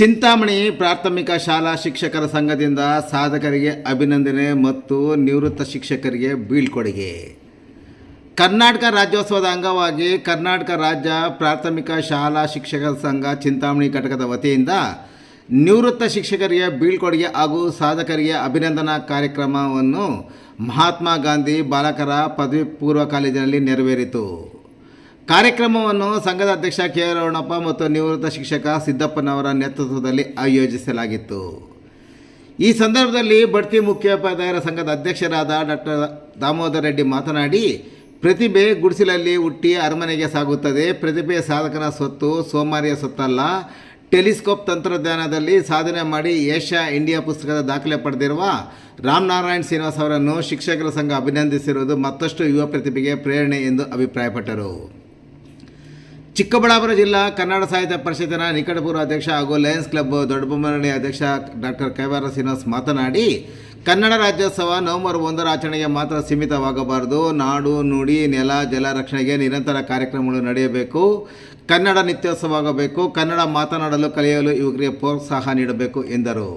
ಚಿಂತಾಮಣಿ ಪ್ರಾಥಮಿಕ ಶಾಲಾ ಶಿಕ್ಷಕರ ಸಂಘದಿಂದ ಸಾಧಕರಿಗೆ ಅಭಿನಂದನೆ ಮತ್ತು ನಿವೃತ್ತ ಶಿಕ್ಷಕರಿಗೆ ಬೀಳ್ಕೊಡುಗೆ. ಕರ್ನಾಟಕ ರಾಜ್ಯೋತ್ಸವದ ಅಂಗವಾಗಿ ಕರ್ನಾಟಕ ರಾಜ್ಯ ಪ್ರಾಥಮಿಕ ಶಾಲಾ ಶಿಕ್ಷಕರ ಸಂಘ ಚಿಂತಾಮಣಿ ಘಟಕದ ವತಿಯಿಂದ ನಿವೃತ್ತ ಶಿಕ್ಷಕರಿಗೆ ಬೀಳ್ಕೊಡುಗೆ ಹಾಗೂ ಸಾಧಕರಿಗೆ ಅಭಿನಂದನಾ ಕಾರ್ಯಕ್ರಮವನ್ನು ಮಹಾತ್ಮ ಗಾಂಧಿ ಬಾಲಕರ ಪದವಿ ಪೂರ್ವ ಕಾಲೇಜಿನಲ್ಲಿ ನೆರವೇರಿತು. ಕಾರ್ಯಕ್ರಮವನ್ನು ಸಂಘದ ಅಧ್ಯಕ್ಷ ಕೆ ರೋಣಪ್ಪ ಮತ್ತು ನಿವೃತ್ತ ಶಿಕ್ಷಕ ಸಿದ್ದಪ್ಪನವರ ನೇತೃತ್ವದಲ್ಲಿ ಆಯೋಜಿಸಲಾಗಿತ್ತು. ಈ ಸಂದರ್ಭದಲ್ಲಿ ಬಡ್ತಿ ಮುಖ್ಯೋಪಾಧ್ಯಾಯರ ಸಂಘದ ಅಧ್ಯಕ್ಷರಾದ ಡಾಕ್ಟರ್ ದಾಮೋದರ ರೆಡ್ಡಿ ಮಾತನಾಡಿ, ಪ್ರತಿಭೆ ಗುಡಿಸಲಲ್ಲಿ ಹುಟ್ಟಿ ಅರಮನೆಗೆ ಸಾಗುತ್ತದೆ. ಪ್ರತಿಭೆ ಸಾಧಕನ ಸ್ವತ್ತು ಸೋಮಾರಿಯ ಸ್ವತ್ತಲ್ಲ. ಟೆಲಿಸ್ಕೋಪ್ ತಂತ್ರಜ್ಞಾನದಲ್ಲಿ ಸಾಧನೆ ಮಾಡಿ ಏಷ್ಯಾ ಇಂಡಿಯಾ ಪುಸ್ತಕದ ದಾಖಲೆ ಪಡೆದಿರುವ ರಾಮನಾರಾಯಣ್ ಶ್ರೀನಿವಾಸ್ ಅವರನ್ನು ಶಿಕ್ಷಕರ ಸಂಘ ಅಭಿನಂದಿಸಿರುವುದು ಮತ್ತಷ್ಟು ಯುವ ಪ್ರತಿಭೆಗೆ ಪ್ರೇರಣೆ ಎಂದು ಅಭಿಪ್ರಾಯಪಟ್ಟರು. ಚಿಕ್ಕಬಳ್ಳಾಪುರ ಜಿಲ್ಲಾ ಕನ್ನಡ ಸಾಹಿತ್ಯ ಪರಿಷತ್ತಿನ ನಿಕಟಪೂರ್ವ ಅಧ್ಯಕ್ಷ ಹಾಗೂ ಲಯನ್ಸ್ ಕ್ಲಬ್ ದೊಡ್ಡಬೊಮ್ಮನಹಳ್ಳಿ ಅಧ್ಯಕ್ಷ ಡಾಕ್ಟರ್ ಕೈವಾರ ಶ್ರೀನಿವಾಸ್ ಮಾತನಾಡಿ, ಕನ್ನಡ ರಾಜ್ಯೋತ್ಸವ ನವೆಂಬರ್ ಒಂದರ ಆಚರಣೆಗೆ ಮಾತ್ರ ಸೀಮಿತವಾಗಬಾರದು. ನಾಡು, ನುಡಿ, ನೆಲ, ಜಲ ರಕ್ಷಣೆಗೆ ನಿರಂತರ ಕಾರ್ಯಕ್ರಮಗಳು ನಡೆಯಬೇಕು. ಕನ್ನಡ ನಿತ್ಯೋತ್ಸವವಾಗಬೇಕು ಕನ್ನಡ ಮಾತನಾಡಲು, ಕಲಿಯಲು ಯುವಕರಿಗೆ ಪ್ರೋತ್ಸಾಹ ನೀಡಬೇಕು ಎಂದರು.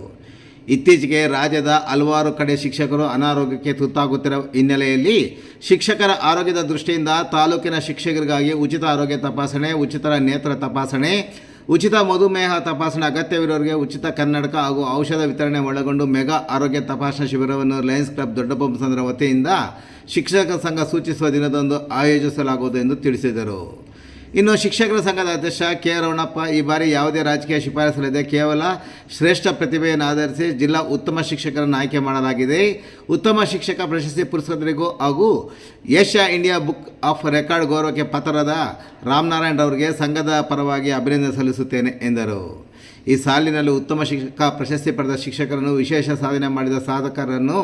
ಇತ್ತೀಚೆಗೆ ರಾಜ್ಯದ ಹಲವಾರು ಕಡೆ ಶಿಕ್ಷಕರು ಅನಾರೋಗ್ಯಕ್ಕೆ ತುತ್ತಾಗುತ್ತಿರುವ ಹಿನ್ನೆಲೆಯಲ್ಲಿ ಶಿಕ್ಷಕರ ಆರೋಗ್ಯದ ದೃಷ್ಟಿಯಿಂದ ತಾಲೂಕಿನ ಶಿಕ್ಷಕರಿಗಾಗಿ ಉಚಿತ ಆರೋಗ್ಯ ತಪಾಸಣೆ ಉಚಿತ ನೇತ್ರ ತಪಾಸಣೆ, ಉಚಿತ ಮಧುಮೇಹ ತಪಾಸಣೆ ಅಗತ್ಯವಿರೋರಿಗೆ ಉಚಿತ ಕನ್ನಡಕ ಹಾಗೂ ಔಷಧ ವಿತರಣೆ ಒಳಗೊಂಡು ಮೆಗಾ ಆರೋಗ್ಯ ತಪಾಸಣಾ ಶಿಬಿರವನ್ನು ಲಯನ್ಸ್ ಕ್ಲಬ್ ದೊಡ್ಡಬೊಮ್ಮಸಂದ್ರ ವತಿಯಿಂದ ಶಿಕ್ಷಕ ಸಂಘ ಸೂಚಿಸುವ ದಿನದಂದು ಆಯೋಜಿಸಲಾಗುವುದು ಎಂದು ತಿಳಿಸಿದರು. ಇನ್ನು ಶಿಕ್ಷಕರ ಸಂಘದ ಅಧ್ಯಕ್ಷ ಕೆ ರವಣಪ್ಪ ಈ ಬಾರಿ ಯಾವುದೇ ರಾಜಕೀಯ ಶಿಫಾರಸುಗಳಿದೆ ಕೇವಲ ಶ್ರೇಷ್ಠ ಪ್ರತಿಭೆಯನ್ನು ಆಧರಿಸಿ ಜಿಲ್ಲಾ ಉತ್ತಮ ಶಿಕ್ಷಕರನ್ನು ಆಯ್ಕೆ ಮಾಡಲಾಗಿದೆ. ಉತ್ತಮ ಶಿಕ್ಷಕ ಪ್ರಶಸ್ತಿ ಪುರಸ್ಕೃತರಿಗೂ ಹಾಗೂ Asia India book of record ಗೌರವಕ್ಕೆ ಪಾತ್ರರಾದ ರಾಮನಾರಾಯಣ್ ರವರಿಗೆ ಸಂಘದ ಪರವಾಗಿ ಅಭಿನಂದನೆ ಸಲ್ಲಿಸುತ್ತೇನೆ ಎಂದರು. ಈ ಸಾಲಿನಲ್ಲಿ ಉತ್ತಮ ಶಿಕ್ಷಕ ಪ್ರಶಸ್ತಿ ಪಡೆದ ಶಿಕ್ಷಕರನ್ನು ವಿಶೇಷ ಸಾಧನೆ ಮಾಡಿದ ಸಾಧಕರನ್ನು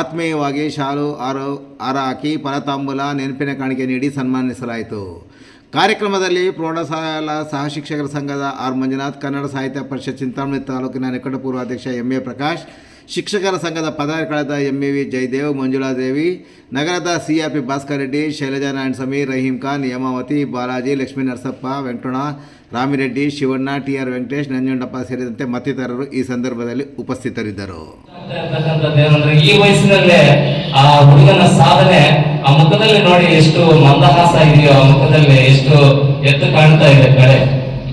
ಆತ್ಮೀಯವಾಗಿ ಶಾಲು, ಆರೋ, ಹಾರ ಹಾಕಿ ಫಲತಾಂಬೂಲ, ನೆನಪಿನ ಕಾಣಿಕೆ ನೀಡಿ ಸನ್ಮಾನಿಸಲಾಯಿತು. ಕಾರ್ಯಕ್ರಮದಲ್ಲಿ ಪ್ರೌಢಶಾಲಾ ಸಹ ಶಿಕ್ಷಕರ ಸಂಘದ ಆರ್ ಮಂಜುನಾಥ್, ಕನ್ನಡ ಸಾಹಿತ್ಯ ಪರಿಷತ್ ಚಿಂತಾಮಣಿ ತಾಲೂಕಿನ ನಿಕಟಪೂರ್ವ ಅಧ್ಯಕ್ಷ ಎಂ ಎ ಪ್ರಕಾಶ್ ಶಿಕ್ಷಕರ ಸಂಘದ ಪದಾಧಿಕಾರಿಗಳಾದ ಎಂ ವಿ ಜಯದೇವ್ ಮಂಜುಳಾದೇವಿ ನಗರದ CRP Bhaskar Reddy, Shailaja Narayanaswamy Rahim Khan, Hemavathi, Balaji, Lakshmi Narasappa ವೆಂಕಟಣ Ramireddy, Shivanna T R Venkatesh, Nanjundappa ಸೇರಿದಂತೆ ಮತ್ತಿತರರು ಈ ಸಂದರ್ಭದಲ್ಲಿ ಉಪಸ್ಥಿತರಿದ್ದರು. ಈ ವಯಸ್ಸಿನಲ್ಲೇ ಆ ಹುಡುಗನ ಸಾಧನೆ ಆ ಮುಖದಲ್ಲಿ ನೋಡಿ ಎಷ್ಟು ಮಂದಹಾಸ ಇದೆಯೋ, ಆ ಮುಖದಲ್ಲಿ ಎಷ್ಟು ಎದ್ದು ಕಾಣ್ತಾ ಇದೆ ಕಡೆ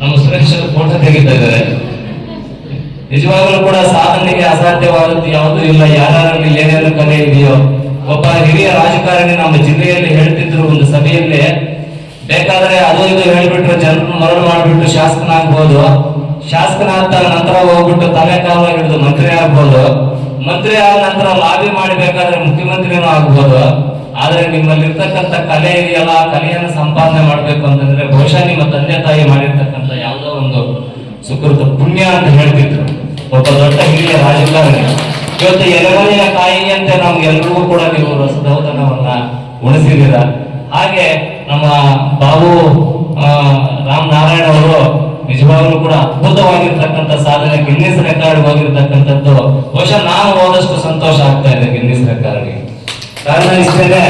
ನಮ್ಮ ಸುರಕ್ಷಿತ ಫೋಟೋ ತೆಗಿತಾ ಇದ್ದಾರೆ. ನಿಜವಾಗ್ಲೂ ಕೂಡ ಸಾಧನೆಗೆ ಅಸಾಧ್ಯವಾದದ್ದು ಯಾವುದೂ ಇಲ್ಲ. ಯಾರಲ್ಲಿ ಏನೇನು ಕಲೆ ಇದೆಯೋ, ಒಬ್ಬ ಹಿರಿಯ ರಾಜಕಾರಣಿ ನಮ್ಮ ಜಿಲ್ಲೆಯಲ್ಲಿ ಹೇಳ್ತಿದ್ರು ಒಂದು ಸಭೆಯಲ್ಲಿ, ಬೇಕಾದ್ರೆ ಅದು ಇದು ಹೇಳ್ಬಿಟ್ರೆ ಜನರು ಮರಳು ಮಾಡ್ಬಿಟ್ಟು ಶಾಸಕನಾಗ್ಬೋದು. ಶಾಸಕನಾದ ನಂತರ ಹೋಗ್ಬಿಟ್ಟು ತಲೆ ಕಾಲ ಹಿಡಿದು ಮಂತ್ರಿ ಆಗ್ಬೋದು. ಮಂತ್ರಿ ಆದ ನಂತರ ಲಾಬಿ ಮಾಡಬೇಕಾದ್ರೆ ಮುಖ್ಯಮಂತ್ರಿನೂ ಆಗ್ಬೋದು. ಆದ್ರೆ ನಿಮ್ಮಲ್ಲಿ ಇರ್ತಕ್ಕಂಥ ಕಲೆ ಇದೆಯಲ್ಲ, ಆ ಕಲೆಯನ್ನು ಸಂಪಾದನೆ ಮಾಡ್ಬೇಕು ಅಂತಂದ್ರೆ ಬಹುಶಃ ನಿಮ್ಮ ತಂದೆ ತಾಯಿ ಮಾಡಿರ್ತಕ್ಕಂಥ ಯಾವುದೋ ಒಂದು ಸುಕೃತ ಪುಣ್ಯ ಅಂತ ಹೇಳ್ತಿದ್ರು. ಒಬ್ಬ ದೊಡ್ಡ ಹಿರಿಯ ರಾಜಕಾರಣಿ. ಇವತ್ತು ಎಲೆಮನೆಯ ಕಾಯಿಯಂತೆ ನಮ್ಗೆಲ್ರಿಗೂ ಕೂಡ ನೀವು ರಸದೌತಣವನ್ನ ಉಣಿಸಿದ್ದೀರ ಹಾಗೆ ನಮ್ಮ ಬಾಬು ಆ, ರಾಮನಾರಾಯಣ ಅವರು ನಿಜವಾಗ್ಲೂ ಕೂಡ ಅದ್ಭುತವಾಗಿರ್ತಕ್ಕಂಥ ಸಾಧನೆ ಗಿನ್ನಿಸ್ ರೆಕಾರ್ಡ್ ಹೋಗಿರ್ತಕ್ಕಂಥದ್ದು. ಬಹುಶಃ ನಾನು ಹೋದಷ್ಟು ಸಂತೋಷ ಆಗ್ತಾ ಇದೆ ಗಿನ್ನಿಸ್ ರೆಕಾರ್ಡ್ಗೆ. ಕಾರಣ ಇಷ್ಟೇ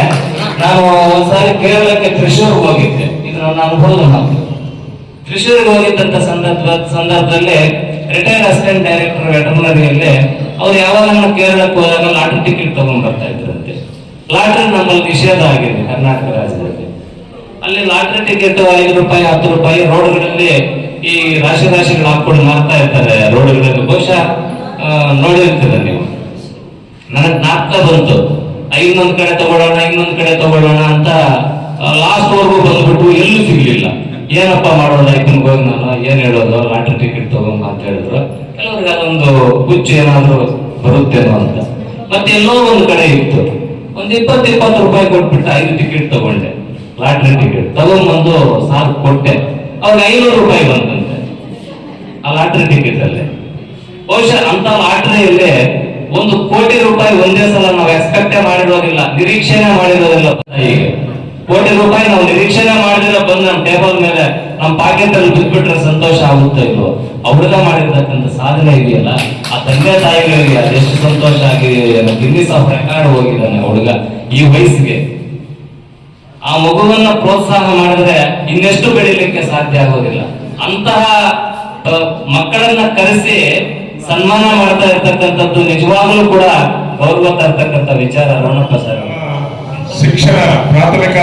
ನಾನು ಒಂದ್ಸಾರಿ ಕೇರಳಕ್ಕೆ ತ್ರಿಶೂರ್ಗೆ ಹೋಗಿದ್ದೆ. ಇದು ನನ್ನ ಅನುಭವದ ಮಾತು. ತ್ರಿಶೂರ್ಗೆ ಹೋಗಿದ್ದಂತ ಸಂದರ್ಭ ಸಂದರ್ಭದಲ್ಲಿ ರಿಟೈರ್ಡ್ ಅಸಿಸ್ಟೆಂಟ್ ಡೈರೆಕ್ಟರ್ ವೆಟರ್ನರಿಯಲ್ಲಿ ಅವ್ರು ಯಾವಾಗ ನಮ್ಮ ಕೇರಳಕ್ಕೆ ಹೋದಾಗ ಲಾಟ್ರಿ ಟಿಕೆಟ್ ತಗೊಂಡ್ ಬರ್ತಾ ಇದ್ರಂತೆ. ಲಾಟ್ರಿ ನಮ್ಮಲ್ಲಿ ನಿಷೇಧ ಆಗಿದೆ ಕರ್ನಾಟಕ ರಾಜ್ಯದಲ್ಲಿ. ಅಲ್ಲಿ ಲಾಟ್ರಿ ಟಿಕೆಟ್ ಐದು ರೂಪಾಯಿ, ಹತ್ತು ರೂಪಾಯಿ ರೋಡ್ಗಳಲ್ಲಿ ಈ ರಾಶಿ ರಾಶಿಗಳು ಹಾಕೊಂಡು ಮಾಡ್ತಾ ಇರ್ತಾರೆ ರೋಡ್ಗಳಲ್ಲಿ ಬಹುಶಃ ನೋಡಿರ್ತೀರ ನೀವು. ನನಗೆ ನಾಪ್ಕ ಬಂತು. ಇನ್ನೊಂದ್ ಕಡೆ ತಗೊಳ್ಳೋಣ, ಇನ್ನೊಂದ್ ಕಡೆ ತಗೊಳ್ಳೋಣ ಅಂತ ಲಾಸ್ಟ್ ವರ್ಗೂ ಬಂದ್ಬಿಟ್ಟು ಎಲ್ಲೂ ಸಿಗ್ಲಿಲ್ಲ. ಏನಪ್ಪ ಮಾಡೋದು ಐತನ್ ಹೋಗಿ ನಾನು ಏನ್ ಹೇಳೋದು, ಲಾಟ್ರಿ ಟಿಕೆಟ್ ತಗೊಂಬ ಅಂತ ಹೇಳಿದ್ರು. ಕೆಲವ್ರಿಗೆ ಅದೊಂದು ಹುಚ್ಚು ಏನಾದ್ರು ಬರುತ್ತೇನೋ ಅಂತ ಮತ್ತೆ ಎಲ್ಲೋ ಒಂದು ಕಡೆ ಇತ್ತು. ಒಂದ್ ಇಪ್ಪತ್ತು ಇಪ್ಪತ್ತು ರೂಪಾಯಿ ಕೊಟ್ಬಿಟ್ಟು ಐದು ಟಿಕೆಟ್ ತಗೊಂಡೆ. Lottery ticket. ತಗೊಂಡ್ಬಂದು ಸಾರ್ ಕೊಟ್ಟೆ. ಅವ್ರಿಗೆ ಐನೂರು ರೂಪಾಯಿ ಬಂತಂತೆ. ಆ ಲಾಟ್ರಿ ಟಿಕೆಟ್ ಅಲ್ಲಿ. ಬಹುಶಃ ಅಂತ ಲಾಟ್ರಿಯಲ್ಲಿ ಒಂದು ಕೋಟಿ ರೂಪಾಯಿ ಒಂದೇ ಸಲ ನಾವು ಎಕ್ಸ್ಪೆಕ್ಟೇ ಮಾಡಿರೋದಿಲ್ಲ, ನಿರೀಕ್ಷೆನೇ ಮಾಡಿರೋದಿಲ್ಲ. ಈಗ ಕೋಟಿ ರೂಪಾಯಿ ನಾವು ನಿರೀಕ್ಷಣೆ ಮಾಡಿದ್ರೆ ಬಂದು ನಮ್ಮ ಟೇಬಲ್ ಮೇಲೆ ನಮ್ಮ ಪಾಕೆಟ್ ಅಲ್ಲಿ ಬಿದ್ಬಿಟ್ರೆ ಸಂತೋಷ ಆಗುತ್ತೆ ಇದು ಅವ್ರದ ಮಾಡಿರ್ತಕ್ಕಂಥ ಸಾಧನೆ ಇದೆಯಲ್ಲ, ಆ ತಂದೆ ತಾಯಿಗಳಿಗೆ ಅದೆಷ್ಟು ಸಂತೋಷ ಆಗಿದೆ ಗಿನ್ನಿಸ್ ಆಫ್ ರೆಕಾರ್ಡ್ ಹೋಗಿದ್ದಾನೆ ಹುಡುಗ ಈ ವಯಸ್ಸಿಗೆ. ಆ ಮಗುವನ್ನ ಪ್ರೋತ್ಸಾಹ ಮಾಡಿದ್ರೆ ಇನ್ನೆಷ್ಟು ಬೆಳಿಲಿಕ್ಕೆ ಸಾಧ್ಯ ಆಗೋದಿಲ್ಲ. ಅಂತಹ ಮಕ್ಕಳನ್ನ ಕರೆಸಿ ಸನ್ಮಾನ ಮಾಡ್ತಾ ಇರ್ತಕ್ಕಂಥದ್ದು ನಿಜವಾಗ್ಲೂ ಕೂಡ ಗೌರವ ತರ್ತಕ್ಕಂಥ ವಿಚಾರ ರೋಣಪ್ಪ ಸರ್ ಶಿಕ್ಷಣ ಪ್ರಾಥಮಿಕ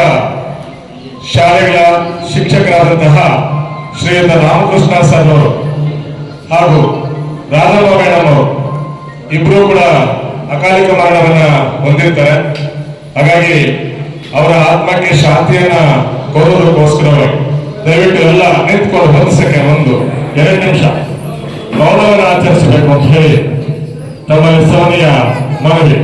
ಶಾಲೆಗಳ ಶಿಕ್ಷಕರಾದಂತಹ ಶ್ರೀಯುತ ರಾಮಕೃಷ್ಣ ಸರ್ ಅವರು ಹಾಗೂ ಅವರು ಇಬ್ಬರು ಕೂಡ ಅಕಾಲಿಕ ಮರಣವನ್ನ ಹೊಂದಿರ್ತಾರೆ. ಹಾಗಾಗಿ ಅವರ ಆತ್ಮಕ್ಕೆ ಶಾಂತಿಯನ್ನ ಕೋರೋದಕ್ಕೋಸ್ಕರವಾಗಿ ದಯವಿಟ್ಟು ಎಲ್ಲ ನಿಂತ್ಕೊಂಡು ಒಂದು ಸೆಕೆಂಡ್, ಒಂದು, ಎರಡು ನಿಮಿಷ ಮೌನವನ್ನು ಆಚರಿಸಬೇಕು ಅಂತ ಹೇಳಿ ತಮ್ಮ ಸೋನಿಯ ಮನವಿ.